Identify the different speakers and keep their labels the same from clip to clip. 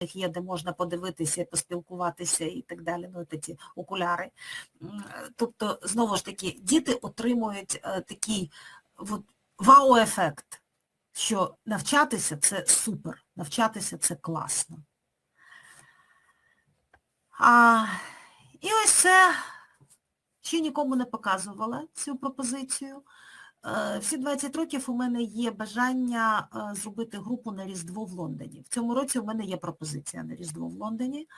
Speaker 1: є, де можна подивитися, поспілкуватися і так далі, ну, ці окуляри. Тобто, знову ж таки, діти отримують е, такий от, вау-ефект, що навчатися це супер, навчатися це класно. А, і ось це ще нікому не показувала цю пропозицію. Е, Всі 20 років у мене є бажання е, зробити групу на Різдво в Лондоні. В цьому році у мене є пропозиція на Різдво в Лондоні.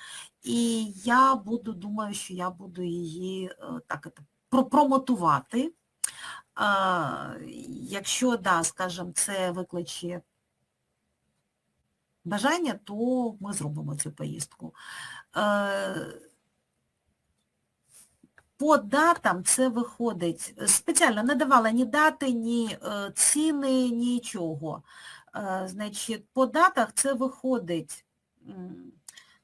Speaker 1: І я буду, думаю, що я буду її е, так. Е, Якщо, да, скажімо, це викличе бажання, то ми зробимо цю поїздку. Е, По датам це виходить, спеціально не давала ні дати, ні е, ціни, нічого. Е, Значить, по датах це виходить,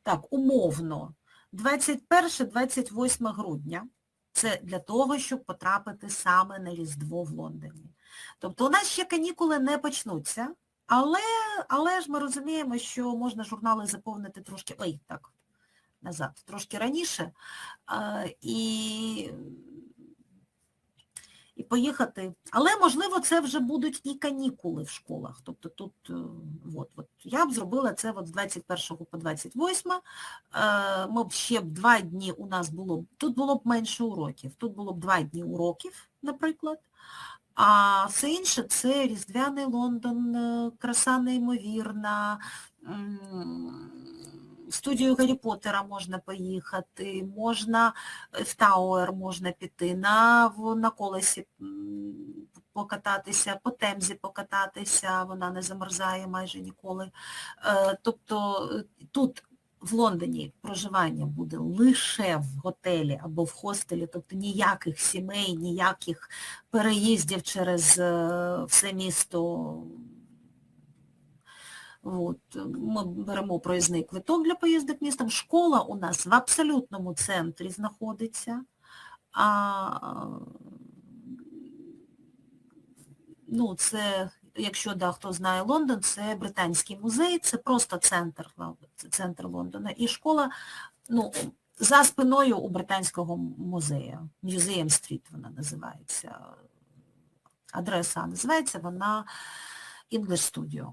Speaker 1: так, умовно, 21-28 грудня. Це для того, щоб потрапити саме на Різдво в Лондоні. Тобто у нас ще канікули не почнуться, але, але ж ми розуміємо, що можна журнали заповнити трошки, ой, так, назад, трошки раніше, і, і поїхати. Але, можливо, це вже будуть і канікули в школах. Тобто тут, е, от, от, я б зробила це от з 21 по 28. Е, Ми б ще б два дні у нас було, б- тут було б менше уроків, тут було б два дні уроків, наприклад. А все інше це Різдвяний Лондон, краса неймовірна, в студію Гаррі Поттера можна поїхати, можна е, в Тауер можна піти, на, на колесі покататися, по темзі покататися, вона не замерзає майже ніколи. Е, Тобто е, тут в Лондоні проживання буде лише в готелі або в хостелі, тобто ніяких сімей, ніяких переїздів через все місто. От. Ми беремо проїзний квиток для поїздок містом. Школа у нас в абсолютному центрі знаходиться. А, ну, це, якщо да, хто знає Лондон, це Британський музей, це просто центр, центр Лондона. І школа, ну, за спиною у Британського музею, Museum Street вона називається, адреса називається вона English Studio.